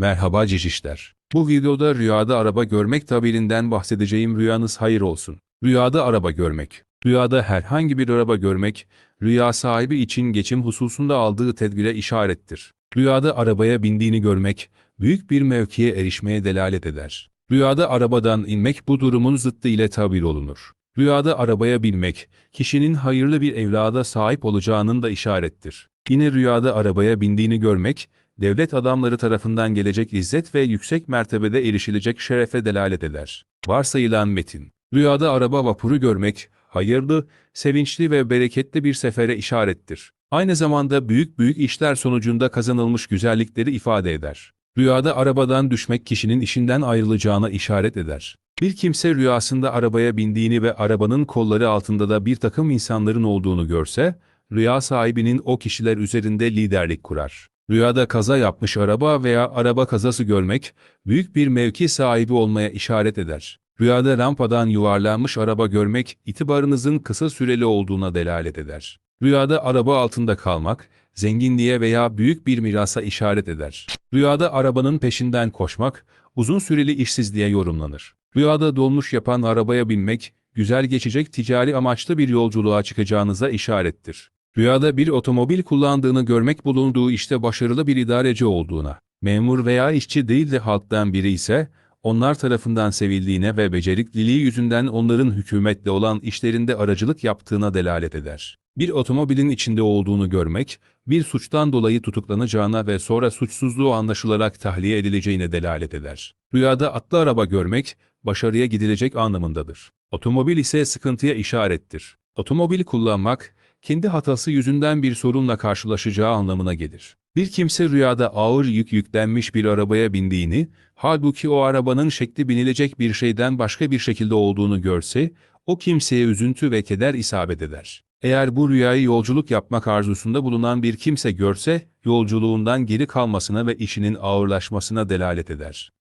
Merhaba cicişler. Bu videoda rüyada araba görmek tabirinden bahsedeceğim rüyanız hayır olsun. Rüyada araba görmek. Rüyada herhangi bir araba görmek, rüya sahibi için geçim hususunda aldığı tedbire işarettir. Rüyada arabaya bindiğini görmek, büyük bir mevkiye erişmeye delalet eder. Rüyada arabadan inmek bu durumun zıttı ile tabir olunur. Rüyada arabaya binmek, kişinin hayırlı bir evlada sahip olacağının da işarettir. Yine rüyada arabaya bindiğini görmek, devlet adamları tarafından gelecek izzet ve yüksek mertebede erişilecek şerefe delalet eder. Varsayılan metin. Rüyada araba vapuru görmek, hayırlı, sevinçli ve bereketli bir sefere işarettir. Aynı zamanda büyük büyük işler sonucunda kazanılmış güzellikleri ifade eder. Rüyada arabadan düşmek kişinin işinden ayrılacağına işaret eder. Bir kimse rüyasında arabaya bindiğini ve arabanın kolları altında da bir takım insanların olduğunu görse, rüya sahibinin o kişiler üzerinde liderlik kurar. Rüyada kaza yapmış araba veya araba kazası görmek, büyük bir mevki sahibi olmaya işaret eder. Rüyada rampadan yuvarlanmış araba görmek, itibarınızın kısa süreli olduğuna delalet eder. Rüyada araba altında kalmak, zenginliğe veya büyük bir mirasa işaret eder. Rüyada arabanın peşinden koşmak, uzun süreli işsizliğe yorumlanır. Rüyada dolmuş yapan arabaya binmek, güzel geçecek ticari amaçlı bir yolculuğa çıkacağınıza işarettir. Rüyada bir otomobil kullandığını görmek bulunduğu işte başarılı bir idareci olduğuna, memur veya işçi değil de halktan biri ise, onlar tarafından sevildiğine ve becerikliliği yüzünden onların hükümetle olan işlerinde aracılık yaptığına delalet eder. Bir otomobilin içinde olduğunu görmek, bir suçtan dolayı tutuklanacağına ve sonra suçsuzluğu anlaşılarak tahliye edileceğine delalet eder. Rüyada atlı araba görmek, başarıya gidilecek anlamındadır. Otomobil ise sıkıntıya işarettir. Otomobil kullanmak, kendi hatası yüzünden bir sorunla karşılaşacağı anlamına gelir. Bir kimse rüyada ağır yük yüklenmiş bir arabaya bindiğini, halbuki o arabanın şekli binilecek bir şeyden başka bir şekilde olduğunu görse, o kimseye üzüntü ve keder isabet eder. Eğer bu rüyayı yolculuk yapmak arzusunda bulunan bir kimse görse, yolculuğundan geri kalmasına ve işinin ağırlaşmasına delalet eder.